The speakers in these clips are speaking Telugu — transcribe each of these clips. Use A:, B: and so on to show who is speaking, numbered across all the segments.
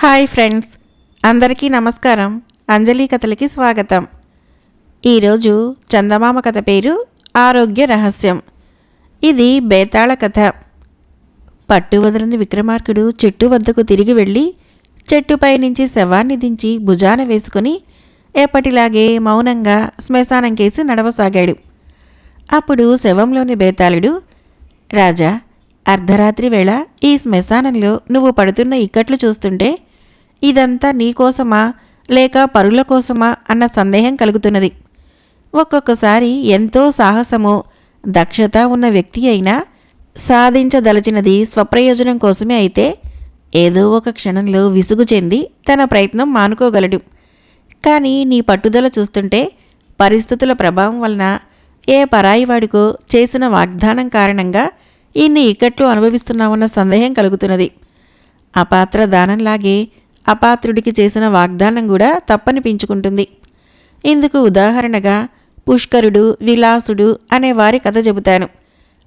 A: హాయ్ ఫ్రెండ్స్ అందరికీ నమస్కారం. అంజలి కథలకి స్వాగతం. ఈరోజు చందమామ కథ పేరు ఆరోగ్య రహస్యం. ఇది బేతాళ కథ. పట్టు వదలని విక్రమార్కుడు చెట్టు వద్దకు తిరిగి వెళ్ళి చెట్టుపై నుంచి శవాన్ని దించి భుజాన వేసుకుని ఎప్పటిలాగే మౌనంగా శ్మశానం కేసి నడవసాగాడు. అప్పుడు శవంలోని బేతాళుడు రాజా అర్ధరాత్రి వేళ ఈ శ్మశానంలో నువ్వు పడుతున్న ఇక్కట్లు చూస్తుంటే ఇదంతా నీకోసమా లేక పరుల కోసమా? అన్న సందేహం కలుగుతున్నది. ఒక్కొక్కసారి ఎంతో సాహసము దక్షత ఉన్న వ్యక్తి అయినా సాధించదలచినది స్వప్రయోజనం కోసమే అయితే ఏదో ఒక క్షణంలో విసుగు చెంది తన ప్రయత్నం మానుకోగలడు. కానీ నీ పట్టుదల చూస్తుంటే పరిస్థితుల ప్రభావం వలన ఏ పరాయివాడికో చేసిన వాగ్దానం కారణంగా ఇన్ని ఇక్కట్లు అనుభవిస్తున్నావన్న సందేహం కలుగుతున్నది. అపాత్ర దానంలాగే అపాత్రుడికి చేసిన వాగ్దానం కూడా తప్పనిపించుకుంటుంది. ఇందుకు ఉదాహరణగా పుష్కరుడు విలాసుడు అనే వారి కథ చెబుతాను.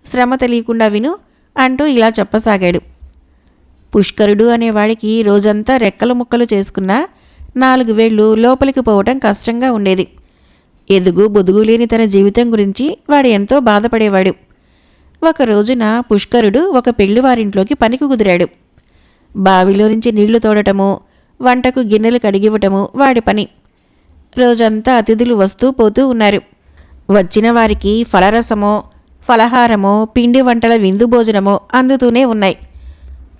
A: శ్రమ తెలియకుండా విను అంటూ ఇలా చెప్పసాగాడు. పుష్కరుడు అనేవాడికి రోజంతా రెక్కలు ముక్కలు చేసుకున్న నాలుగు వేళ్ళు లోపలికి పోవటం కష్టంగా ఉండేది. ఎదుగు బొదుగు లేని తన జీవితం గురించి వాడు ఎంతో బాధపడేవాడు. ఒక రోజున పుష్కరుడు ఒక పెళ్ళివారింట్లోకి పనికి కుదిరాడు. బావిలో నుంచి నీళ్ళు తోడటము వంటకు గిన్నెలు కడిగివ్వటము వాడి పని. రోజంతా అతిథులు వస్తూ పోతూ ఉన్నారు. వచ్చిన వారికి ఫలరసమో ఫలహారమో పిండి వంటల విందు భోజనమో అందుతూనే ఉన్నాయి.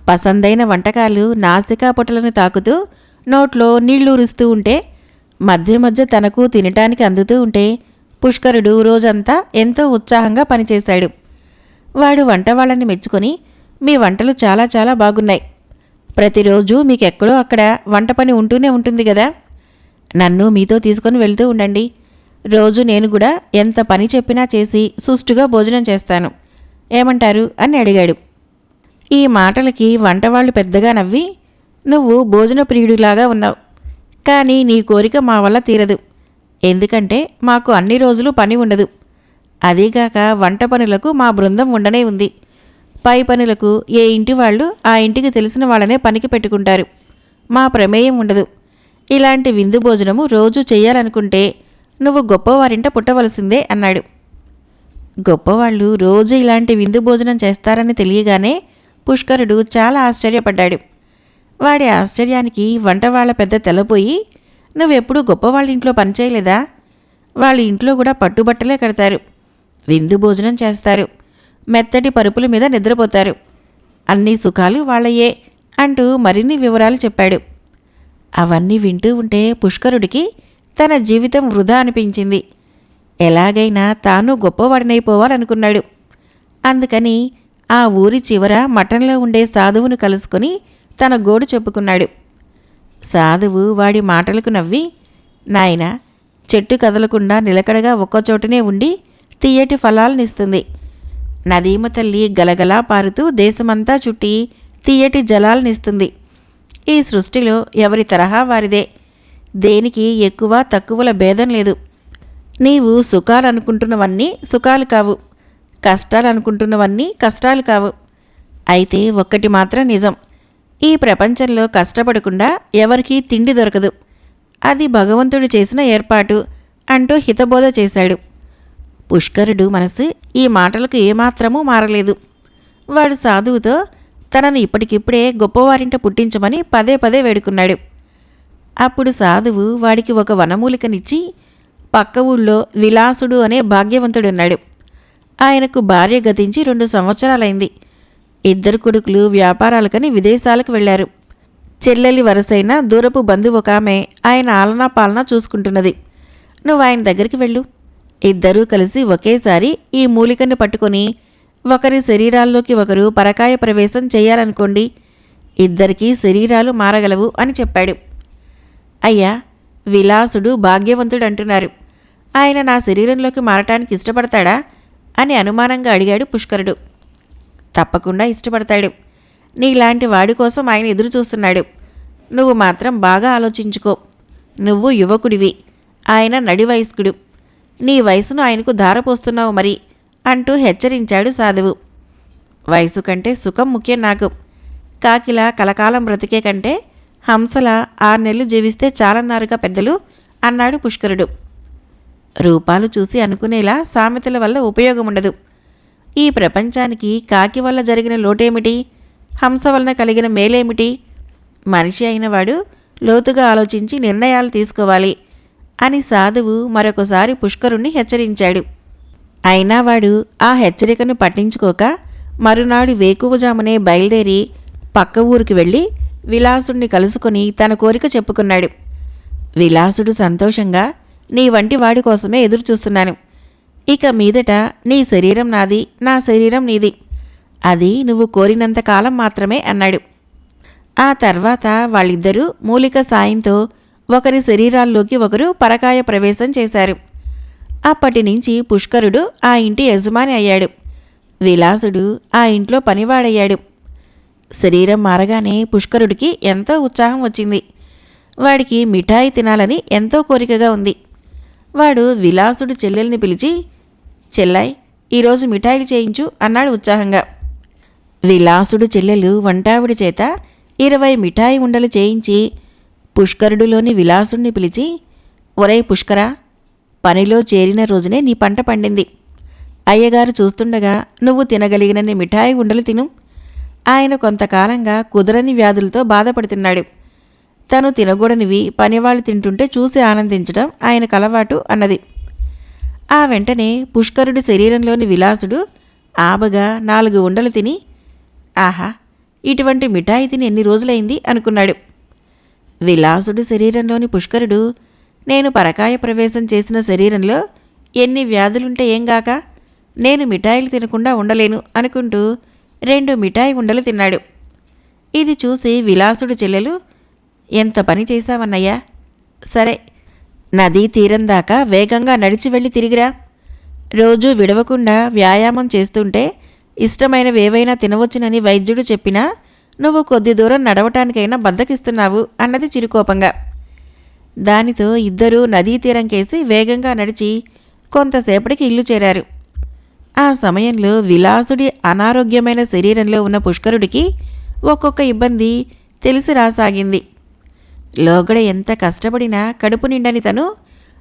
A: పసందైన వంటకాలు నాసికా పొటలను తాకుతూ నోట్లో నీళ్ళూరుస్తూ ఉంటే మధ్య మధ్య తనకు తినటానికి అందుతూ ఉంటే పుష్కరుడు రోజంతా ఎంతో ఉత్సాహంగా పనిచేశాడు. వాడు వంట వాళ్ళని మెచ్చుకొని మీ వంటలు చాలా చాలా బాగున్నాయి. ప్రతిరోజు మీకెక్కడో అక్కడ వంట పని ఉంటూనే ఉంటుంది కదా. నన్ను మీతో తీసుకొని వెళ్తూ ఉండండి. రోజు నేను కూడా ఎంత పని చెప్పినా చేసి సుష్టుగా భోజనం చేస్తాను. ఏమంటారు? అని అడిగాడు. ఈ మాటలకి వంటవాళ్ళు పెద్దగా నవ్వి నువ్వు భోజన ప్రియుడిలాగా ఉన్నావు. కానీ నీ కోరిక మా వల్ల తీరదు. ఎందుకంటే మాకు అన్ని రోజులు పని ఉండదు. అదీగాక వంట పనులకు మా బృందం ఉండనే ఉంది. పై పనులకు ఏ ఇంటి వాళ్ళు ఆ ఇంటికి తెలిసిన వాళ్ళనే పనికి పెట్టుకుంటారు. మా ప్రమేయం ఉండదు. ఇలాంటి విందు భోజనము రోజు చేయాలనుకుంటే నువ్వు గొప్పవారింట పుట్టవలసిందే అన్నాడు. గొప్పవాళ్ళు రోజు ఇలాంటి విందు భోజనం చేస్తారని తెలియగానే పుష్కరుడు చాలా ఆశ్చర్యపడ్డాడు. వాడి ఆశ్చర్యానికి వంట వాళ్ళ పెద్ద తెలపోయి నువ్వెప్పుడు గొప్పవాళ్ళ ఇంట్లో పనిచేయలేదా వాళ్ళ ఇంట్లో కూడా పట్టుబట్టలే కడతారు. విందు భోజనం చేస్తారు. మెత్తటి పరుపుల మీద నిద్రపోతారు. అన్ని సుఖాలు వాళ్ళయే అంటూ మరిన్ని వివరాలు చెప్పాడు. అవన్నీ వింటూ ఉంటే పుష్కరుడికి తన జీవితం వృధా అనిపించింది. ఎలాగైనా తాను గొప్పవాడినైపోవాలనుకున్నాడు. అందుకని ఆ ఊరి చివర మఠంలో ఉండే సాధువును కలుసుకొని తన గోడు చెప్పుకున్నాడు. సాధువు వాడి మాటలకు నవ్వి నాయన చెట్టు కదలకుండా నిలకడగా ఒక్కచోటనే ఉండి తీయటి ఫలాలనిస్తుంది. నదీమ తల్లి గలగలా పారుతూ దేశమంతా చుట్టి తీయటి జలాలనిస్తుంది ఈ సృష్టిలో ఎవరి తరహా వారిదే? దేనికి ఎక్కువ తక్కువల భేదం లేదు. నీవు సుఖాలు అనుకుంటున్నవన్నీ సుఖాలు కావు. కష్టాలు అనుకుంటున్నవన్నీ కష్టాలు కావు. అయితే ఒక్కటి మాత్రం నిజం. ఈ ప్రపంచంలో కష్టపడకుండా ఎవరికీ తిండి దొరకదు. అది భగవంతుడు చేసిన ఏర్పాటు అంటూ హితబోధ చేశాడు. పుష్కరుడు మనసు ఈ మాటలకు ఏమాత్రమూ మారలేదు. వాడు సాధువుతో తనను ఇప్పటికిప్పుడే గొప్పవారింట పుట్టించమని పదే పదే వేడుకున్నాడు. అప్పుడు సాధువు వాడికి ఒక వనమూలికనిచ్చి పక్క ఊళ్ళో విలాసుడు అనే భాగ్యవంతుడున్నాడు. ఆయనకు భార్య గతించి రెండు సంవత్సరాలైంది. ఇద్దరు కొడుకులు వ్యాపారాలకని విదేశాలకు వెళ్ళారు చెల్లెలి వరసైన దూరపు బంధువు ఒక ఆమె ఆయన ఆలనా పాలన చూసుకుంటున్నది. నువ్వు ఆయన దగ్గరికి వెళ్ళు. ఇద్దరూ కలిసి ఒకేసారి ఈ మూలికని పట్టుకొని ఒకరి శరీరాల్లోకి ఒకరు పరకాయ ప్రవేశం చేయాలనుకోండి. ఇద్దరికీ శరీరాలు మారగలవు అని చెప్పాడు. అయ్యా విలాసుడు భాగ్యవంతుడు అంటున్నారు ఆయన నా శరీరంలోకి మారటానికి ఇష్టపడతాడా అని అనుమానంగా అడిగాడు పుష్కరుడు. తప్పకుండా ఇష్టపడతాడు. నీలాంటి వాడి కోసం ఆయన ఎదురు చూస్తున్నాడు. నువ్వు మాత్రం బాగా ఆలోచించుకో. నువ్వు యువకుడివి. ఆయన నడివయస్కుడు. నీ వయసును ఆయనకు ధారపోస్తున్నావు మరి అంటూ హెచ్చరించాడు సాధువు. వయసు కంటే సుఖం ముఖ్యం నాకు. కాకిలా కలకాలం బ్రతికే కంటే హంసల ఆరు నెలలు జీవిస్తే చాలన్నారుగా పెద్దలు అన్నాడు పుష్కరుడు. రూపాలు చూసి అనుకునేలా సామెతల వల్ల ఉపయోగం ఉండదు ఈ ప్రపంచానికి కాకి వల్ల జరిగిన లోటేమిటి? హంస వలన కలిగిన మేలేమిటి? మనిషి అయినవాడు లోతుగా ఆలోచించి నిర్ణయాలు తీసుకోవాలి. అని సాధువు మరొకసారి పుష్కరుణ్ణి హెచ్చరించాడు. అయినా వాడు ఆ హెచ్చరికను పట్టించుకోక మరునాడు వేకువజామునే బయలుదేరి పక్క ఊరికి వెళ్ళి విలాసుణ్ణి కలుసుకొని తన కోరిక చెప్పుకున్నాడు. విలాసుడు సంతోషంగా నీ వంటి వాడి కోసమే ఎదురుచూస్తున్నాను. ఇక మీదట నీ శరీరం నాది నా శరీరం నీది. అది నువ్వు కోరినంత కాలం మాత్రమే అన్నాడు. ఆ తర్వాత వాళ్ళిద్దరూ మూలిక సాయంతో ఒకరి శరీరాల్లోకి ఒకరు పరకాయ ప్రవేశం చేశారు. అప్పటి నుంచి పుష్కరుడు ఆ ఇంటి యజమాని అయ్యాడు. విలాసుడు ఆ ఇంట్లో పనివాడయ్యాడు. శరీరం మారగానే పుష్కరుడికి ఎంతో ఉత్సాహం వచ్చింది. వాడికి మిఠాయి తినాలని ఎంతో కోరికగా ఉంది. వాడు విలాసుడు చెల్లెల్ని పిలిచి చెల్లాయ్ ఈరోజు మిఠాయిలు చేయించు అన్నాడు ఉత్సాహంగా. విలాసుడు చెల్లెలు వంటావిడి చేత ఇరవై మిఠాయి ఉండలు చేయించి పుష్కరుడులోని విలాసుణ్ణి పిలిచి ఒరే పుష్కరా పనిలో చేరిన రోజునే నీ పంట పండింది. అయ్యగారు చూస్తుండగా నువ్వు తినగలిగినన్ని మిఠాయి ఉండలు తిను. ఆయన కొంతకాలంగా కుదరని వ్యాధులతో బాధపడుతున్నాడు. తను తినకూడనివి పనివాళ్ళు తింటుంటే చూసి ఆనందించడం ఆయనకు అలవాటు అన్నది. ఆ వెంటనే పుష్కరుడి శరీరంలోని విలాసుడు ఆబగా నాలుగు ఉండలు తిని ఆహా ఇటువంటి మిఠాయి తిని ఎన్ని రోజులైంది అనుకున్నాడు. విలాసుడు శరీరంలోని పుష్కరుడు. నేను పరకాయ ప్రవేశం చేసిన శరీరంలో ఎన్ని వ్యాధులుంటే ఏంగాక నేను మిఠాయిలు తినకుండా ఉండలేను అనుకుంటూ రెండు మిఠాయి ఉండలు తిన్నాడు. ఇది చూసి విలాసుడు చెల్లెలు ఎంత పని చేశావన్నయ్యా? సరే నదీ తీరం దాకా వేగంగా నడిచి వెళ్ళి తిరిగిరా. రోజు విడవకుండా వ్యాయామం చేస్తుంటే ఇష్టమైనవేవైనా తినవచ్చునని వైద్యుడు చెప్పినా నువ్వు కొద్ది దూరం నడవటానికైనా బద్దకిస్తున్నావు అన్నది చిరుకోపంగా. దానితో ఇద్దరూ నదీ తీరం కేసి వేగంగా నడిచి కొంతసేపటికి ఇల్లు చేరారు. ఆ సమయంలో విలాసుడి అనారోగ్యమైన శరీరంలో ఉన్న పుష్కరుడికి ఒక్కొక్క ఇబ్బంది తెలిసి రాసాగింది. లోగడ ఎంత కష్టపడినా కడుపు నిండని తను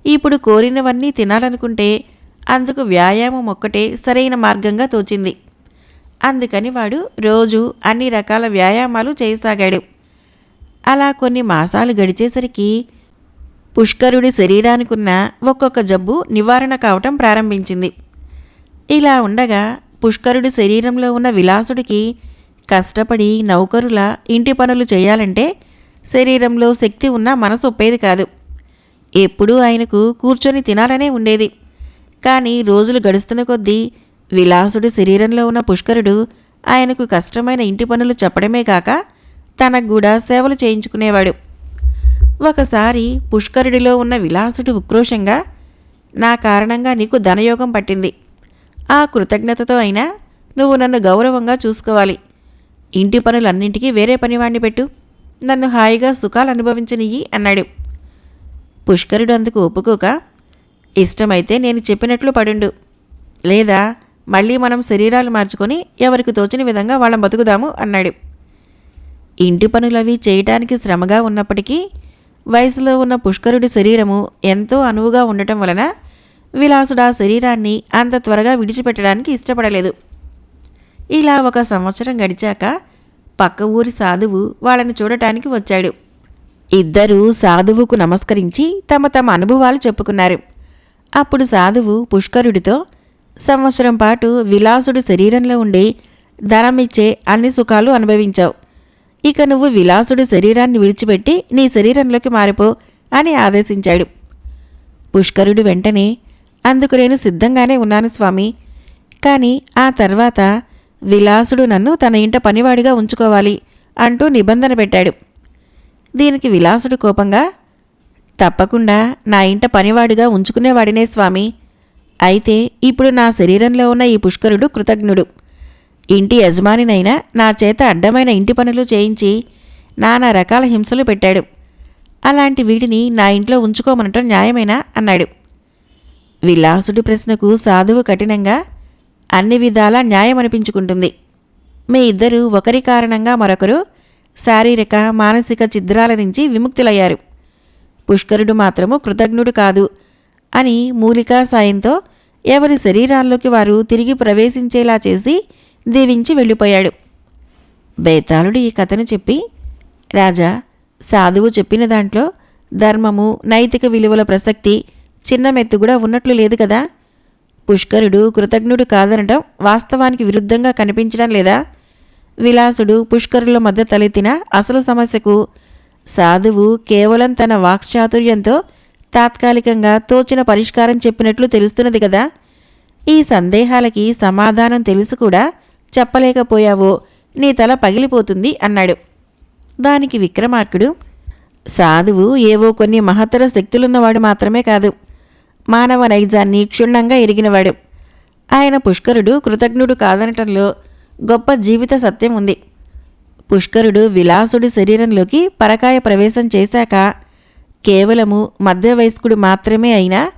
A: ఇప్పుడు కోరినవన్నీ తినాలనుకుంటే అందుకు వ్యాయామం ఒక్కటే సరైన మార్గంగా తోచింది. అందుకని వాడు రోజు అన్ని రకాల వ్యాయామాలు చేయసాగాడు. అలా కొన్ని మాసాలు గడిచేసరికి పుష్కరుడి శరీరానికున్న ఒక్కొక్క జబ్బు నివారణ కావటం ప్రారంభించింది. ఇలా ఉండగా పుష్కరుడి శరీరంలో ఉన్న విలాసుడికి కష్టపడి నౌకరుల ఇంటి పనులు చేయాలంటే శరీరంలో శక్తి ఉన్న మనసు ఒప్పేది కాదు. ఎప్పుడూ ఆయనకు కూర్చొని తినాలనే ఉండేది. కానీ రోజులు గడుస్తున్న కొద్దీ విలాసుడి శరీరంలో ఉన్న పుష్కరుడు ఆయనకు కష్టమైన ఇంటి పనులు చెప్పడమే కాక తనకు కూడా సేవలు చేయించుకునేవాడు. ఒకసారి పుష్కరుడిలో ఉన్న విలాసుడు ఉక్రోషంగా నా కారణంగా నీకు ధనయోగం పట్టింది. ఆ కృతజ్ఞతతో అయినా నువ్వు నన్ను గౌరవంగా చూసుకోవాలి. ఇంటి పనులన్నింటికీ వేరే పనివాణ్ణి పెట్టు. నన్ను హాయిగా సుఖాలు అనుభవించనియ్యి అన్నాడు. పుష్కరుడు అందుకు ఒప్పుకోక ఇష్టమైతే నేను చెప్పినట్లు పడుండు. లేదా మళ్ళీ మనం శరీరాలు మార్చుకొని ఎవరికి తోచిన విధంగా వాళ్ళం బతుకుదాము అన్నాడు. ఇంటి పనులవి చేయటానికి శ్రమగా ఉన్నప్పటికీ వయసులో ఉన్న పుష్కరుడి శరీరము ఎంతో అనువుగా ఉండటం వలన విలాసుడు ఆ శరీరాన్ని అంత త్వరగా విడిచిపెట్టడానికి ఇష్టపడలేదు. ఇలా ఒక సంవత్సరం గడిచాక పక్క ఊరి సాధువు వాళ్ళని చూడటానికి వచ్చాడు. ఇద్దరూ సాధువుకు నమస్కరించి తమ తమ అనుభవాలు చెప్పుకున్నారు. అప్పుడు సాధువు పుష్కరుడితో సంవత్సరం పాటు విలాసుడు శరీరంలో ఉండి ధనమిచ్చే అన్ని సుఖాలు అనుభవించావు. ఇక నువ్వు విలాసుడి శరీరాన్ని విడిచిపెట్టి నీ శరీరంలోకి మారిపో అని ఆదేశించాడు. పుష్కరుడు వెంటనే అందుకు నేను సిద్ధంగానే ఉన్నాను స్వామి. కానీ ఆ తర్వాత విలాసుడు నన్ను తన ఇంట పనివాడిగా ఉంచుకోవాలి అంటూ నిబంధన పెట్టాడు. దీనికి విలాసుడు కోపంగా తప్పకుండా నా ఇంట పనివాడిగా ఉంచుకునేవాడినే స్వామి. అయితే ఇప్పుడు నా శరీరంలో ఉన్న ఈ పుష్కరుడు కృతజ్ఞుడు. ఇంటి యజమానినైనా నా చేత అడ్డమైన ఇంటి పనులు చేయించి నానా రకాల హింసలు పెట్టాడు. అలాంటి వీడిని నా ఇంట్లో ఉంచుకోమనటం న్యాయమేనా? అన్నాడు. విలాసుడి ప్రశ్నకు సాధువు కఠినంగా అన్ని విధాలా న్యాయం అనిపించుకుంటుంది మీ ఇద్దరు ఒకరి కారణంగా మరొకరు శారీరక మానసిక చిద్రాల నుంచి విముక్తులయ్యారు. పుష్కరుడు మాత్రము కృతజ్ఞుడు కాదు అని మూలికా సాయంతో ఎవరి శరీరాల్లోకి వారు తిరిగి ప్రవేశించేలా చేసి దీవించి వెళ్ళిపోయాడు. బేతాళుడు ఈ కథను చెప్పి రాజా సాధువు చెప్పిన దాంట్లో ధర్మము నైతిక విలువల ప్రసక్తి చిన్న మెత్తు కూడా ఉన్నట్లు లేదు కదా? పుష్కరుడు కృతజ్ఞుడు కాదనడం వాస్తవానికి విరుద్ధంగా కనిపించడం లేదా? విలాసుడు పుష్కరుల మధ్య తలెత్తిన అసలు సమస్యకు సాధువు కేవలం తన వాక్చాతుర్యంతో తాత్కాలికంగా తోచిన పరిష్కారం చెప్పినట్లు తెలుస్తున్నది కదా. ఈ సందేహాలకి సమాధానం తెలుసు కూడా. చెప్పలేకపోయావో నీ తల పగిలిపోతుంది అన్నాడు. దానికి విక్రమార్కుడు సాధువు ఏవో కొన్ని మహత్తర శక్తులున్నవాడు మాత్రమే కాదు. మానవ నైజాన్ని క్షుణ్ణంగా ఎరిగినవాడు. ఆయన పుష్కరుడు కృతజ్ఞుడు కాదనటంలో గొప్ప జీవిత సత్యం ఉంది. పుష్కరుడు విలాసుడి శరీరంలోకి పరకాయ ప్రవేశం చేశాక కేవలము మధ్య వయస్కుడు మాత్రమే అయినా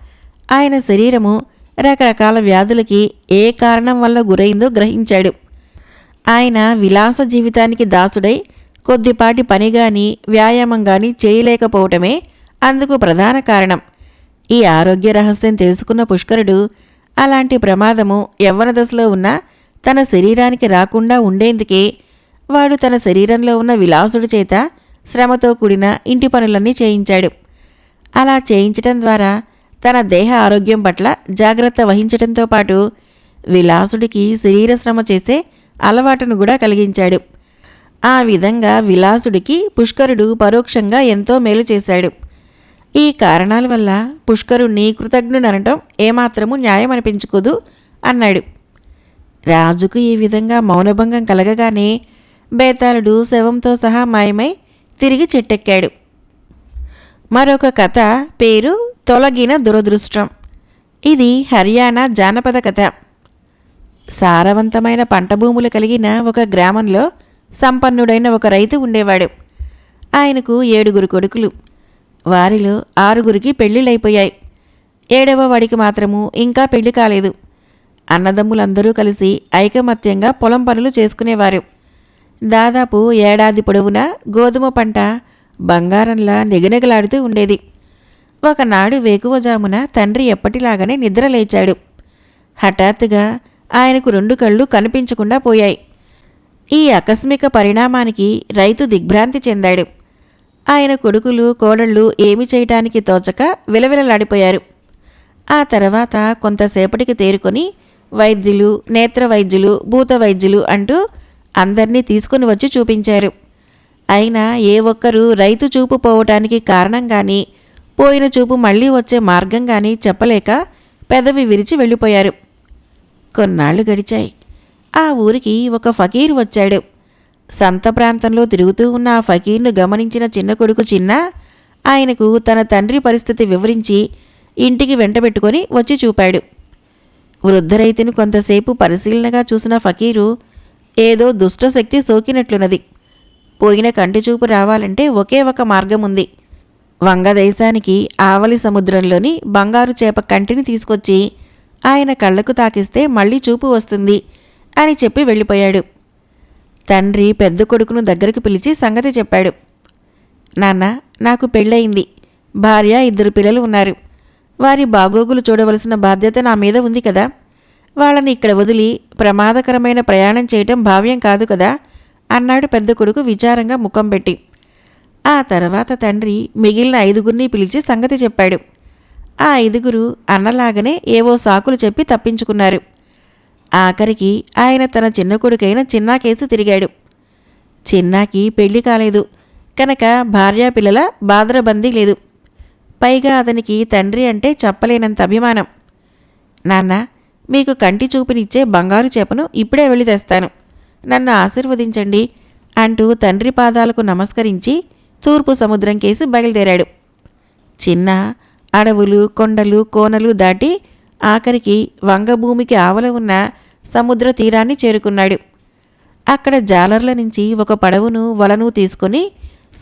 A: ఆయన శరీరము రకరకాల వ్యాధులకి ఏ కారణం వల్ల గురైందో గ్రహించాడు. ఆయన విలాస జీవితానికి దాసుడై కొద్దిపాటి పని గాని వ్యాయామం గాని చేయలేకపోవటమే అందుకు ప్రధాన కారణం. ఈ ఆరోగ్య రహస్యం తెలుసుకున్న పుష్కరుడు అలాంటి ప్రమాదము యవ్వన దశలో ఉన్న తన శరీరానికి రాకుండా ఉండేందుకే వాడు తన శరీరంలో ఉన్న విలాసుడు చేత శ్రమతో కూడిన ఇంటి పనులన్నీ చేయించాడు. అలా చేయించటం ద్వారా తన దేహ ఆరోగ్యం పట్ల జాగ్రత్త వహించడంతో పాటు విలాసుడికి శరీర శ్రమ చేసే అలవాటును కూడా కలిగించాడు. ఆ విధంగా విలాసుడికి పుష్కరుడు పరోక్షంగా ఎంతో మేలు చేశాడు. ఈ కారణాల వల్ల పుష్కరుణ్ణి కృతజ్ఞుడనటం ఏమాత్రము న్యాయం అనిపించుకోదు అన్నాడు. రాజుకు ఈ విధంగా మౌనభంగం కలగగానే బేతాళుడు శవంతో సహా మాయమై తిరిగి చెట్టెక్కాడు. మరొక కథ పేరు తొలగిన దురదృష్టం. ఇది హర్యానా జానపద కథ. సారవంతమైన పంట భూములు కలిగిన ఒక గ్రామంలో సంపన్నుడైన ఒక రైతు ఉండేవాడు. ఆయనకు ఏడుగురు కొడుకులు. వారిలో ఆరుగురికి పెళ్ళిళ్ళైపోయాయి ఏడవ వాడికి మాత్రము ఇంకా పెళ్ళి కాలేదు. అన్నదమ్ములందరూ కలిసి ఐకమత్యంగా పొలం పనులు చేసుకునేవారు. దాదాపు ఏడాది పొడవునా గోధుమ పంట బంగారంలా నిగనిగలాడుతూ ఉండేది. ఒకనాడు వేకువజామున తండ్రి ఎప్పటిలాగానే నిద్రలేచాడు హఠాత్తుగా ఆయనకు రెండు కళ్ళు కనిపించకుండా పోయాయి. ఈ ఆకస్మిక పరిణామానికి రైతు దిగ్భ్రాంతి చెందాడు. ఆయన కొడుకులు కోడళ్ళు ఏమి చేయటానికి తోచక విలవిలలాడిపోయారు. ఆ తర్వాత కొంతసేపటికి తేరుకొని వైద్యులు నేత్ర వైద్యులు భూత వైద్యులు అంటూ అందర్నీ తీసుకుని వచ్చి చూపించారు. అయినా ఏ ఒక్కరూ రైతు చూపు పోవటానికి కారణం కానీ పోయిన చూపు మళ్ళీ వచ్చే మార్గం కానీ చెప్పలేక పెదవి విరిచి వెళ్ళిపోయారు. కొన్నాళ్ళు గడిచాయి. ఆ ఊరికి ఒక ఫకీర్ వచ్చాడు. సంత ప్రాంతంలో తిరుగుతూ ఉన్న ఆ ఫకీర్ను గమనించిన చిన్న కొడుకు చిన్న ఆయనకు తన తండ్రి పరిస్థితి వివరించి ఇంటికి వెంటబెట్టుకొని వచ్చి చూపాడు. వృద్ధ రైతును కొంతసేపు పరిశీలనగా చూసిన ఫకీరు ఏదో దుష్టశక్తి సోకినట్లున్నది. పోయిన కంటి చూపు రావాలంటే ఒకే ఒక మార్గం ఉంది వంగదేశానికి ఆవలి సముద్రంలోని బంగారు చేప కంటిని తీసుకొచ్చి ఆయన కళ్ళకు తాకిస్తే మళ్ళీ చూపు వస్తుంది అని చెప్పి వెళ్ళిపోయాడు. తండ్రి పెద్ద కొడుకును దగ్గరకు పిలిచి సంగతి చెప్పాడు. నాన్న నాకు పెళ్ళయింది. భార్య ఇద్దరు పిల్లలు ఉన్నారు. వారి బాగోగులు చూడవలసిన బాధ్యత నా మీద ఉంది కదా. వాళ్ళని ఇక్కడ వదిలి ప్రమాదకరమైన ప్రయాణం చేయటం భావ్యం కాదు కదా? అన్నాడు పెద్ద కొడుకు విచారంగా ముఖం పెట్టి. ఆ తర్వాత తండ్రి మిగిలిన ఐదుగురిని పిలిచి సంగతి చెప్పాడు. ఆ ఐదుగురు అన్నలాగనే ఏవో సాకులు చెప్పి తప్పించుకున్నారు. ఆఖరికి ఆయన తన చిన్న కొడుకైన చిన్నాకేసి తిరిగాడు. చిన్నాకి పెళ్ళి కాలేదు. కనుక భార్యా పిల్లల బాదరబందీ లేదు. పైగా అతనికి తండ్రి అంటే చెప్పలేనంత అభిమానం. నాన్న మీకు కంటి చూపునిచ్చే బంగారు చేపను ఇప్పుడే వెళ్ళి తెస్తాను. నన్ను ఆశీర్వదించండి అంటూ తండ్రి పాదాలకు నమస్కరించి తూర్పు సముద్రం కేసి బయలుదేరాడు. చిన్న అడవులు కొండలు కోనలు దాటి ఆఖరికి వంగభూమికి ఆవల ఉన్న సముద్ర తీరాన్ని చేరుకున్నాడు. అక్కడ జాలర్ల నుంచి ఒక పడవును వలను తీసుకొని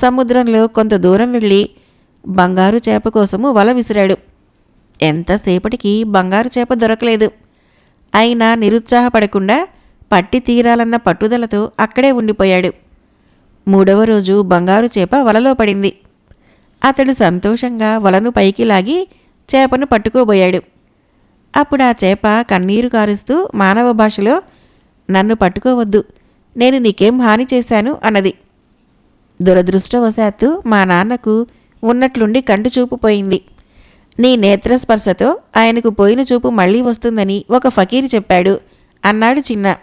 A: సముద్రంలో కొంత దూరం వెళ్ళి బంగారు చేప కోసము వల విసిరాడు. ఎంతసేపటికి బంగారు చేప దొరకలేదు. అయినా నిరుత్సాహపడకుండా పట్టి తీరాలన్న పట్టుదలతో అక్కడే ఉండిపోయాడు. మూడవ రోజు బంగారు చేప వలలో పడింది. అతడు సంతోషంగా వలను పైకి లాగి చేపను పట్టుకోబోయాడు. అప్పుడు ఆ చేప కన్నీరు కారుస్తూ మానవ భాషలో నన్ను పట్టుకోవద్దు నేను నీకేం హాని చేశాను అన్నది. దురదృష్టవశాత్తు మా నాన్నకు ఉన్నట్లుండి కంటి చూపు పోయింది. నీ నేత్రస్పర్శతో ఆయనకు పోయిన చూపు మళ్ళీ వస్తుందని ఒక ఫకీర్ చెప్పాడు అన్నాడు చిన్న.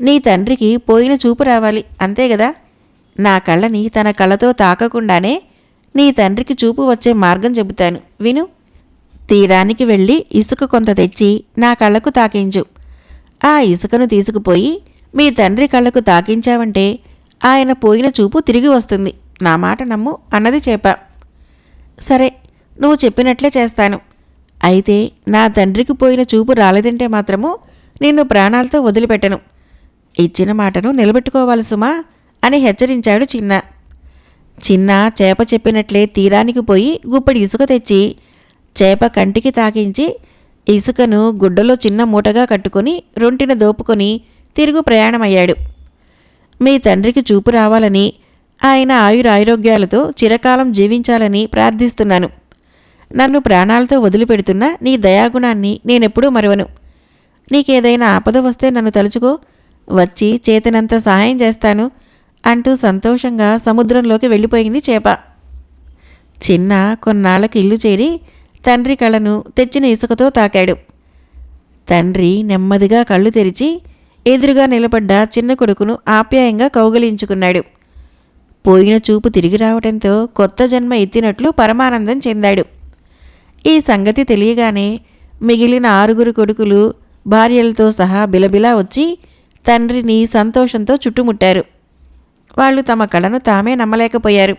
A: నీ తండ్రికి పోయిన చూపు రావాలి అంతే కదా నా కళ్ళని తన కళ్ళతో తాకకుండానే నీ తండ్రికి చూపు వచ్చే మార్గం చెబుతాను. విను. తీరానికి వెళ్ళి ఇసుక కొంత తెచ్చి నా కళ్ళకు తాకించు. ఆ ఇసుకను తీసుకుపోయి మీ తండ్రి కళ్ళకు తాకించావంటే ఆయన పోయిన చూపు తిరిగి వస్తుంది. నా మాట నమ్ము అన్నది చేప. సరే నువ్వు చెప్పినట్లే చేస్తాను. అయితే నా తండ్రికి పోయిన చూపు రాలేదంటే మాత్రము నిన్ను ప్రాణాలతో వదిలిపెట్టను. ఇచ్చిన మాటను నిలబెట్టుకోవాలి సుమా అని హెచ్చరించాడు చిన్న. చిన్న చేప చెప్పినట్లే తీరానికి పోయి గుప్పడి ఇసుక తెచ్చి చేప కంటికి తాకించి ఇసుకను గుడ్డలో చిన్న మూటగా కట్టుకొని రొంటిన దోపుకొని తిరుగు ప్రయాణమయ్యాడు. మీ తండ్రికి చూపు రావాలని ఆయన ఆయురారోగ్యాలతో చిరకాలం జీవించాలని ప్రార్థిస్తున్నాను. నన్ను ప్రాణాలతో వదిలిపెడుతున్న నీ దయాగుణాన్ని నేనెప్పుడూ మరువను. నీకేదైనా ఆపద వస్తే నన్ను తలుచుకో. వచ్చి చేతనంత సహాయం చేస్తాను అంటూ సంతోషంగా సముద్రంలోకి వెళ్ళిపోయింది చేప. చిన్న కొన్నాళ్ళకి ఇల్లు చేరి తండ్రి కళ్ళను తెచ్చిన ఇసుకతో తాకాడు. తండ్రి నెమ్మదిగా కళ్ళు తెరిచి ఎదురుగా నిలబడ్డ చిన్న కొడుకును ఆప్యాయంగా కౌగలించుకున్నాడు. పోయిన చూపు తిరిగి రావడంతో కొత్త జన్మ ఎత్తినట్లు పరమానందం చెందాడు. ఈ సంగతి తెలియగానే మిగిలిన ఆరుగురు కొడుకులు భార్యలతో సహా బిలబిలా వచ్చి తండ్రిని సంతోషంతో చుట్టుముట్టారు. వాళ్ళు తమ కళను తామే నమ్మలేకపోయారు.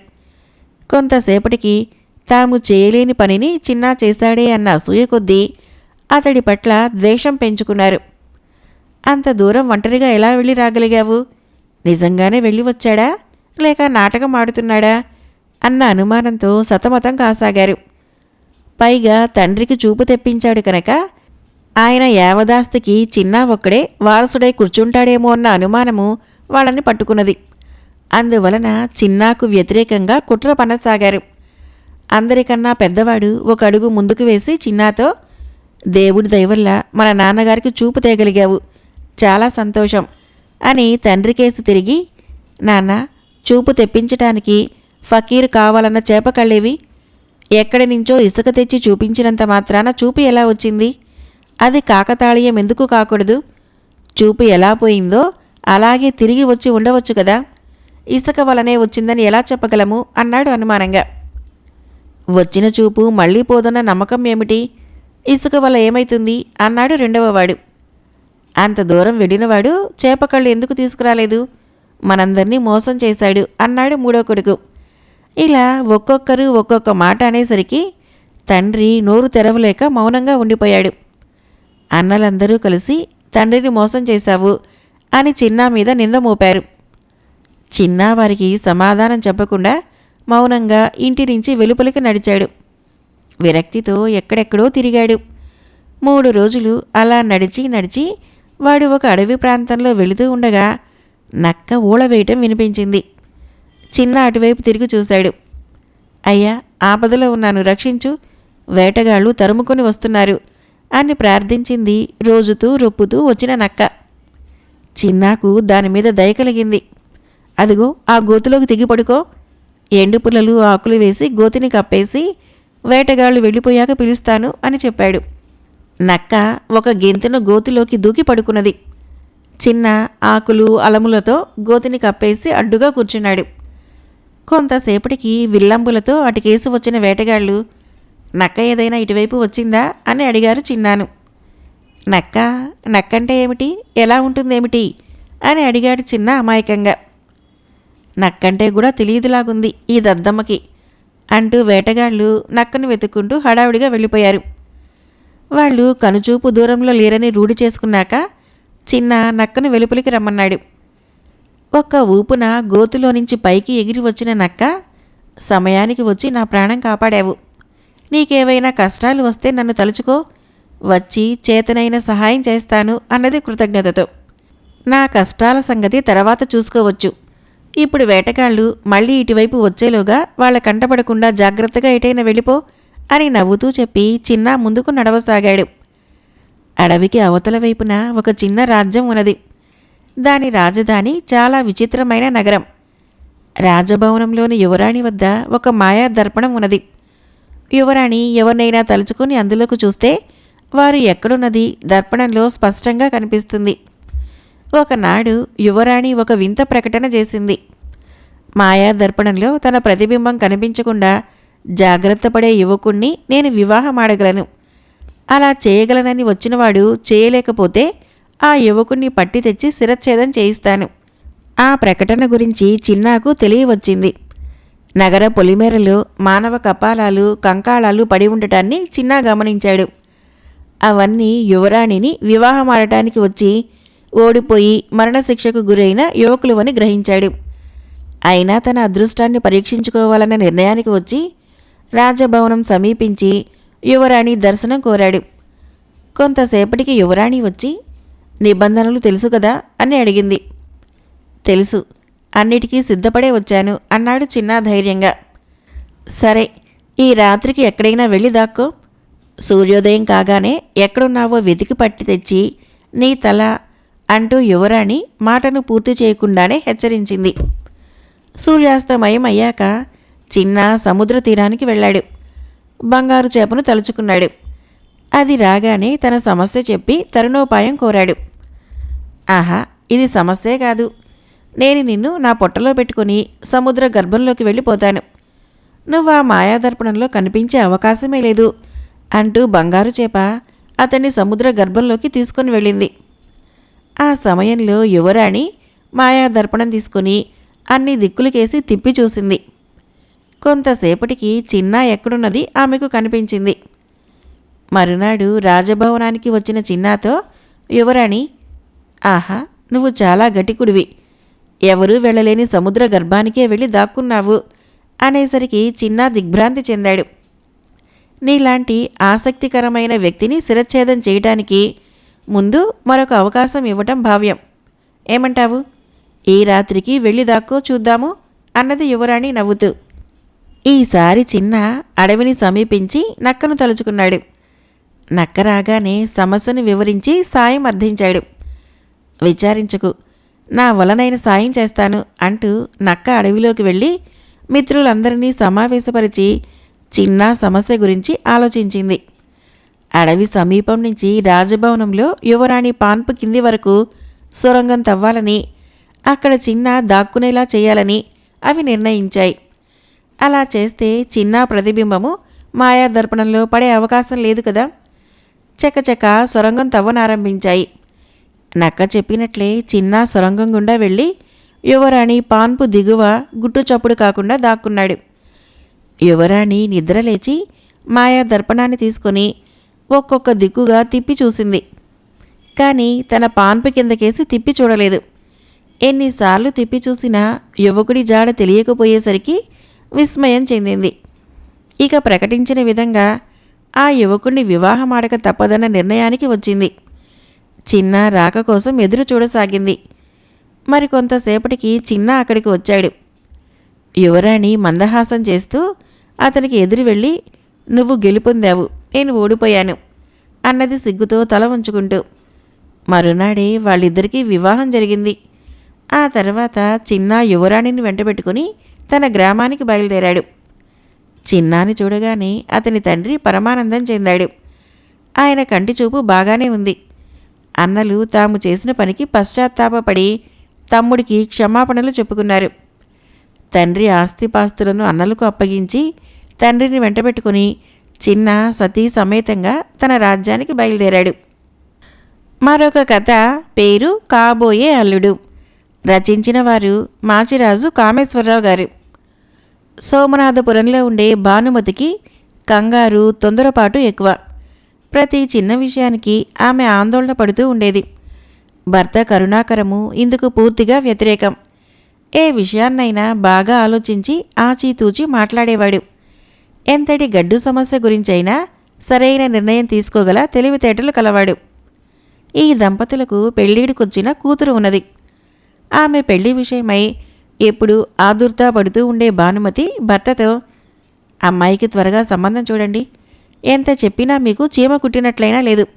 A: కొంతసేపటికి తాము చేయలేని పనిని చిన్నా చేశాడే అన్న అసూయ కొద్దీ అతడి పట్ల ద్వేషం పెంచుకున్నారు. అంత దూరం ఒంటరిగా ఎలా వెళ్ళి రాగలిగావు? నిజంగానే వెళ్ళి వచ్చాడా? లేక నాటకం ఆడుతున్నాడా? అన్న అనుమానంతో సతమతం కాసాగారు. పైగా తండ్రికి చూపు తెప్పించాడు కనుక ఆయన యావదాస్తికి చిన్న ఒక్కడే వారసుడై కూర్చుంటాడేమో అన్న అనుమానము వాళ్ళని పట్టుకున్నది. అందువలన చిన్నాకు వ్యతిరేకంగా కుట్ర పనసాగారు. అందరికన్నా పెద్దవాడు ఒక అడుగు ముందుకు వేసి చిన్నాతో దేవుడి దయవల్ల మన నాన్నగారికి చూపు తేగలిగావు. చాలా సంతోషం అని తండ్రి కేసు తిరిగి నాన్న చూపు తెప్పించటానికి ఫకీరు కావాలన్న చేప కళ్ళేవి. ఎక్కడి నుంచో ఇసుక తెచ్చి చూపించినంత మాత్రాన చూపు ఎలా వచ్చింది? అది కాకతాళీయం ఎందుకు కాకూడదు? చూపు ఎలా పోయిందో అలాగే తిరిగి వచ్చి ఉండవచ్చు కదా? ఇసుక వలనే వచ్చిందని ఎలా చెప్పగలము? అన్నాడు అనుమానంగా. వచ్చిన చూపు మళ్ళీ పోదన్న నమ్మకం ఏమిటి? ఇసుక వల్ల ఏమైతుంది? అన్నాడు రెండవవాడు అంత దూరం వెళ్ళినవాడు చేపకళ్ళు ఎందుకు తీసుకురాలేదు? మనందరినీ మోసం చేశాడు అన్నాడు మూడో కొడుకు. ఇలా ఒక్కొక్కరు ఒక్కొక్క మాట అనేసరికి తండ్రి నోరు తెరవలేక మౌనంగా ఉండిపోయాడు. అన్నలందరూ కలిసి తండ్రిని మోసం చేశావు అని చిన్నా మీద నింద మోపారు. చిన్నా వారికి సమాధానం చెప్పకుండా మౌనంగా ఇంటి నుంచి వెలుపలికి నడిచాడు. విరక్తితో ఎక్కడెక్కడో తిరిగాడు. మూడు రోజులు అలా నడిచి నడిచి వాడు ఒక అడవి ప్రాంతంలో వెళుతూ ఉండగా నక్క ఊళవేయటం వినిపించింది. చిన్న అటువైపు తిరిగి చూశాడు. అయ్యా ఆపదలో ఉన్నాను రక్షించు. వేటగాళ్ళు తరుముకొని వస్తున్నారు అని ప్రార్థించింది రోజుతూ రొప్పుతూ వచ్చిన నక్క. చిన్నాకు దాని మీద దయ కలిగింది. అదిగో ఆ గోతులోకి దిగి పడుకో. ఎండు పుల్లలు ఆకులు వేసి గోతిని కప్పేసి వేటగాళ్ళు వెళ్ళిపోయాక పిలుస్తాను అని చెప్పాడు. నక్క ఒక గెంతున గోతిలోకి దూకి పడుకున్నది. చిన్న ఆకులు అలములతో గోతిని కప్పేసి అడ్డుగా కూర్చున్నాడు. కొంతసేపటికి విల్లంబులతో అటుకేసి వచ్చిన వేటగాళ్ళు నక్క ఏదైనా ఇటువైపు వచ్చిందా? అని అడిగారు చిన్నాను. నక్క నక్కంటే ఏమిటి? ఎలా ఉంటుందేమిటి? అని అడిగాడు చిన్న అమాయకంగా. నక్కంటే కూడా తెలియదులాగుంది ఈ దద్దమ్మకి అంటూ వేటగాళ్ళు నక్కను వెతుక్కుంటూ హడావుడిగా వెళ్ళిపోయారు. వాళ్ళు కనుచూపు దూరంలో లేరని రూఢి చేసుకున్నాక చిన్న నక్కను వెలుపలికి రమ్మన్నాడు. ఒక్క ఊపున గోతులో నుంచి పైకి ఎగిరి వచ్చిన నక్క సమయానికి వచ్చి నా ప్రాణం కాపాడావు. నీకేవైనా కష్టాలు వస్తే నన్ను తలుచుకో. వచ్చి చేతనైన సహాయం చేస్తాను అన్నది కృతజ్ఞతతో. నా కష్టాల సంగతి తర్వాత చూసుకోవచ్చు. ఇప్పుడు వేటగాళ్ళు మళ్ళీ ఇటువైపు వచ్చేలోగా వాళ్ళ కంటపడకుండా జాగ్రత్తగా ఎటైనా వెళ్ళిపో అని నవ్వుతూ చెప్పి చిన్న ముందుకు నడవసాగాడు. అడవికి అవతల వైపున ఒక చిన్న రాజ్యం ఉన్నది. దాని రాజధాని చాలా విచిత్రమైన నగరం. రాజభవనంలోని యువరాణి వద్ద ఒక మాయా దర్పణం ఉన్నది. యువరాణి ఎవరినైనా తలుచుకుని అందులోకి చూస్తే వారు ఎక్కడున్నది దర్పణంలో స్పష్టంగా కనిపిస్తుంది. ఒకనాడు యువరాణి ఒక వింత ప్రకటన చేసింది. మాయా దర్పణంలో తన ప్రతిబింబం కనిపించకుండా జాగ్రత్త పడే యువకుణ్ణి నేను వివాహమాడగలను అలా చేయగలనని వచ్చినవాడు చేయలేకపోతే ఆ యువకుణ్ణి పట్టి తెచ్చి శిరచ్ఛేదం చేయిస్తాను. ఆ ప్రకటన గురించి చిన్నాకు తెలియవచ్చింది. నగర పొలిమేరలు మానవ కపాలాలు కంకాళాలు పడి ఉండటాన్ని చిన్నా గమనించాడు. అవన్నీ యువరాణిని వివాహమాడటానికి వచ్చి ఓడిపోయి మరణశిక్షకు గురైన యువకులు అని గ్రహించాడు. అయినా తన అదృష్టాన్ని పరీక్షించుకోవాలన్న నిర్ణయానికి వచ్చి రాజభవనం సమీపించి యువరాణి దర్శనం కోరాడు. కొంతసేపటికి యువరాణి వచ్చి నిబంధనలు తెలుసు కదా? అని అడిగింది. తెలుసు. అన్నిటికీ సిద్ధపడే వచ్చాను అన్నాడు చిన్న ధైర్యంగా. సరే ఈ రాత్రికి ఎక్కడైనా వెళ్ళి దాక్కో. సూర్యోదయం కాగానే ఎక్కడున్నావో వెతికి పట్టి తెచ్చి నీ తల అంటూ యువరాణి మాటను పూర్తి చేయకుండానే హెచ్చరించింది. సూర్యాస్తమయం అయ్యాక చిన్న సముద్ర తీరానికి వెళ్ళాడు. బంగారు చేపను తలుచుకున్నాడు. అది రాగానే తన సమస్య చెప్పి తరుణోపాయం కోరాడు. ఆహా ఇది సమస్యే కాదు. నేను నిన్ను నా పొట్టలో పెట్టుకుని సముద్ర గర్భంలోకి వెళ్ళిపోతాను. నువ్వు ఆ మాయాదర్పణంలో కనిపించే అవకాశమే లేదు అంటూ బంగారు చేప అతన్ని సముద్ర గర్భంలోకి తీసుకొని వెళ్ళింది. ఆ సమయంలో యువరాణి మాయాదర్పణం తీసుకుని అన్ని దిక్కులకేసి తిప్పి చూసింది. కొంతసేపటికి చిన్న ఎక్కడున్నది ఆమెకు కనిపించింది. మరునాడు రాజభవనానికి వచ్చిన చిన్నాతో యువరాణి ఆహా నువ్వు చాలా గటికుడివి ఎవరూ వెళ్ళలేని సముద్ర గర్భానికే వెళ్ళి దాక్కున్నావు అనేసరికి చిన్న దిగ్భ్రాంతి చెందాడు. నీలాంటి ఆసక్తికరమైన వ్యక్తిని శిరచ్ఛేదం చేయటానికి ముందు మరొక అవకాశం ఇవ్వటం భావ్యం. ఏమంటావు? ఈ రాత్రికి వెళ్ళి దాక్కో చూద్దాము అన్నది యువరాణి నవ్వుతూ. ఈసారి చిన్న అడవిని సమీపించి నక్కను తలుచుకున్నాడు. నక్క రాగానే సమస్యను వివరించి సాయం అర్థించాడు. విచారించకు. నా వలనైన సాయం చేస్తాను అంటూ నక్క అడవిలోకి వెళ్ళి మిత్రులందరినీ సమావేశపరిచి చిన్న సమస్య గురించి ఆలోచించింది. అడవి సమీపం నుంచి రాజభవనంలో యువరాణి పాన్పు కింది వరకు సొరంగం తవ్వాలని అక్కడ చిన్న దాక్కునేలా చేయాలని అవి నిర్ణయించాయి. అలా చేస్తే చిన్న ప్రతిబింబము మాయా దర్పణంలో పడే అవకాశం లేదు కదా. చకచక సొరంగం తవ్వనారంభించాయి. నక్క చెప్పినట్లే చిన్న సొరంగం గుండా వెళ్ళి యువరాణి పాన్పు దిగువ గుట్టు చప్పుడు కాకుండా దాక్కున్నాడు. యువరాణి నిద్రలేచి మాయా దర్పణాన్ని తీసుకొని ఒక్కొక్క దిక్కుగా తిప్పి చూసింది. కానీ తన పాన్పు కిందకేసి తిప్పి చూడలేదు. ఎన్నిసార్లు తిప్పి చూసినా యువకుడి జాడ తెలియకపోయేసరికి విస్మయం చెందింది. ఇక ప్రకటించిన విధంగా ఆ యువకుణ్ణి వివాహమాడక తప్పదన్న నిర్ణయానికి వచ్చింది. చిన్న రాక కోసం ఎదురు చూడసాగింది. మరి కొంతసేపటికి చిన్న అక్కడికి వచ్చాడు. యువరాణి మందహాసం చేస్తూ అతనికి ఎదురు వెళ్ళి నువ్వు గెలుపొందావు నేను ఓడిపోయాను అన్నది సిగ్గుతో తల ఉంచుకుంటూ మరునాడే వాళ్ళిద్దరికీ వివాహం జరిగింది. ఆ తర్వాత చిన్న యువరాణిని వెంటబెట్టుకుని తన గ్రామానికి బయలుదేరాడు. చిన్నాని చూడగానే అతని తండ్రి పరమానందం చెందాడు. ఆయన కంటి చూపు బాగానే ఉంది. అన్నలు తాము చేసిన పనికి పశ్చాత్తాపపడి తమ్ముడికి క్షమాపణలు చెప్పుకున్నారు. తండ్రి ఆస్తిపాస్తులను అన్నలకు అప్పగించి తండ్రిని వెంటబెట్టుకుని చిన్న సతీ సమేతంగా తన రాజ్యానికి బయలుదేరాడు. మరొక కథ పేరు కాబోయే అల్లుడు. రచించిన వారు మాచిరాజు కామేశ్వరరావు గారు. సోమనాథపురంలో ఉండే భానుమతికి కంగారు తొందరపాటు ఎక్కువ. ప్రతి చిన్న విషయానికి ఆమె ఆందోళన పడుతూ ఉండేది. భర్త కరుణాకరము ఇందుకు పూర్తిగా వ్యతిరేకం. ఏ విషయాన్నైనా బాగా ఆలోచించి ఆచితూచి మాట్లాడేవాడు. ఎంతటి గడ్డు సమస్య గురించైనా సరైన నిర్ణయం తీసుకోగల తెలివితేటలు కలవాడు. ఈ దంపతులకు పెళ్ళిడికొచ్చిన కూతురు ఉన్నది. ఆమె పెళ్ళి విషయమై ఎప్పుడు ఆదుర్తా పడుతూ ఉండే భానుమతి భర్తతో అమ్మాయికి త్వరగా సంబంధం చూడండి. ఎంత చెప్పినా మీకు చీమ కుట్టినట్లయినా లేదు.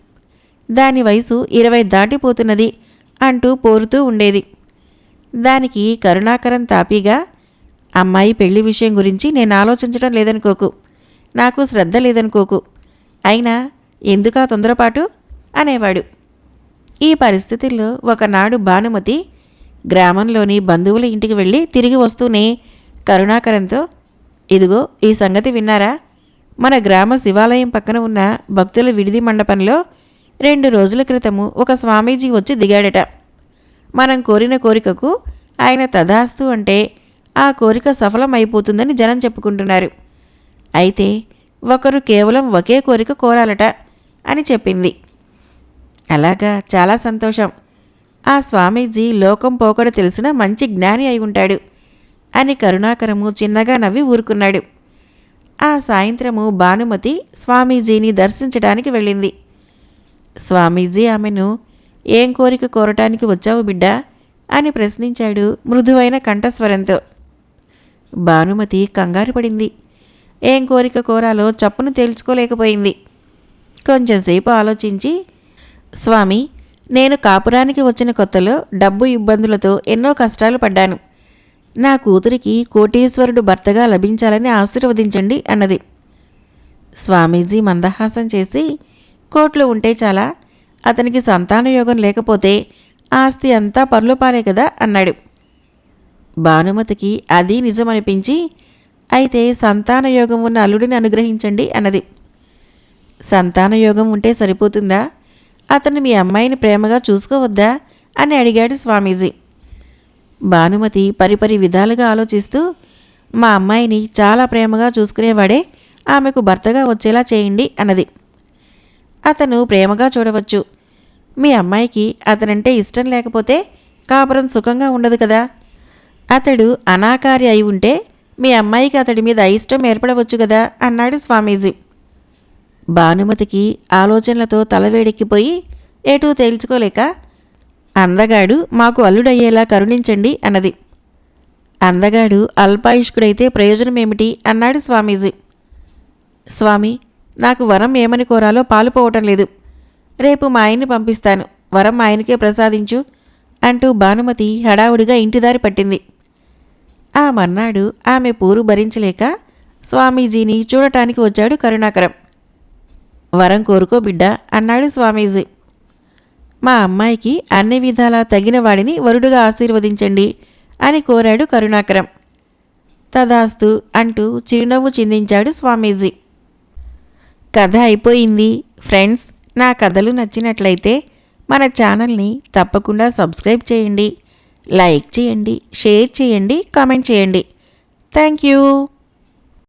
A: దాని వయసు ఇరవై దాటిపోతున్నది అంటూ పోరుతూ ఉండేది. దానికి కరుణాకరం తాపీగా అమ్మాయి పెళ్ళి విషయం గురించి నేను ఆలోచించడం లేదనుకోకు. నాకు శ్రద్ధ లేదనుకోకు. అయినా ఎందుకా తొందరపాటు? అనేవాడు. ఈ పరిస్థితుల్లో ఒకనాడు భానుమతి గ్రామంలోని బంధువుల ఇంటికి వెళ్ళి తిరిగి వస్తూనే కరుణాకరంతో ఇదిగో ఈ సంగతి విన్నారా? మన గ్రామ శివాలయం పక్కన ఉన్న భక్తుల విడిది మండపంలో రెండు రోజుల క్రితము ఒక స్వామీజీ వచ్చి దిగాడట. మనం కోరిన కోరికకు ఆయన తదాస్తు అంటే ఆ కోరిక సఫలం అయిపోతుందని జనం చెప్పుకుంటున్నారు. అయితే ఒకరు కేవలం ఒకే కోరిక కోరాలట అని చెప్పింది. అలాగా చాలా సంతోషం. ఆ స్వామీజీ లోకం పోకడ తెలిసిన మంచి జ్ఞాని అయి ఉంటాడు అని కరుణాకరము చిన్నగా నవ్వి ఊరుకున్నాడు. ఆ సాయంత్రము భానుమతి స్వామీజీని దర్శించడానికి వెళ్ళింది. స్వామీజీ ఆమెను ఏం కోరిక కోరటానికి వచ్చావు బిడ్డా? అని ప్రశ్నించాడు మృదువైన కంఠస్వరంతో. భానుమతి కంగారు పడింది. ఏం కోరిక కోరాలో చప్పును తేల్చుకోలేకపోయింది. కొంచెంసేపు ఆలోచించి స్వామి నేను కాపురానికి వచ్చిన కొత్తలో డబ్బు ఇబ్బందులతో ఎన్నో కష్టాలు పడ్డాను. నా కూతురికి కోటీశ్వరుడు భర్తగా లభించాలని ఆశీర్వదించండి అన్నది. స్వామీజీ మందహాసం చేసి కోట్లు ఉంటే చాలా అతనికి సంతానయోగం లేకపోతే ఆస్తి అంతా పర్లుపాలే కదా అన్నాడు. భానుమతికి అది నిజమనిపించి అయితే సంతానయోగం ఉన్న అల్లుడిని అనుగ్రహించండి అన్నది. సంతానయోగం ఉంటే సరిపోతుందా? అతను మీ అమ్మాయిని ప్రేమగా చూసుకోవద్దా? అని అడిగాడు స్వామీజీ. భానుమతి పరిపరి విధాలుగా ఆలోచిస్తూ మా అమ్మాయిని చాలా ప్రేమగా చూసుకునేవాడే ఆమెకు భర్తగా వచ్చేలా చేయండి అన్నది. అతను ప్రేమగా చూడవచ్చు. మీ అమ్మాయికి అతనంటే ఇష్టం లేకపోతే కాపురం సుఖంగా ఉండదు కదా. అతడు అనాకారి అయి ఉంటే మీ అమ్మాయికి అతడి మీద అయిష్టం ఏర్పడవచ్చు కదా అన్నాడు స్వామీజీ. భానుమతికి ఆలోచనలతో తలవేడెక్కిపోయి ఎటూ తేల్చుకోలేక అందగాడు మాకు అల్లుడయ్యేలా కరుణించండి అన్నది. అందగాడు అల్పాయుష్కుడైతే ప్రయోజనమేమిటి అన్నాడు స్వామీజీ. స్వామి నాకు వరం ఏమని కోరాలో పాలుపోవటం లేదు. రేపు మా ఆయన్ని పంపిస్తాను. వరం ఆయనకే ప్రసాదించు అంటూ భానుమతి హడావుడిగా ఇంటిదారి పట్టింది. ఆ మర్నాడు ఆమె పూరు భరించలేక స్వామీజీని చూడటానికి వచ్చాడు కరుణాకరం. వరం కోరుకో బిడ్డ అన్నాడు స్వామీజీ. మా అమ్మాయికి అన్ని విధాలా తగిన వాడిని వరుడుగా ఆశీర్వదించండి అని కోరాడు కరుణాకరం. తదాస్తు అంటూ చిరునవ్వు చిందించాడు స్వామీజీ. కథ అయిపోయింది. ఫ్రెండ్స్ నా కథలు నచ్చినట్లయితే మన ఛానల్ని తప్పకుండా సబ్స్క్రైబ్ చేయండి. లైక్ చేయండి షేర్ చేయండి కామెంట్ చేయండి. Thank you.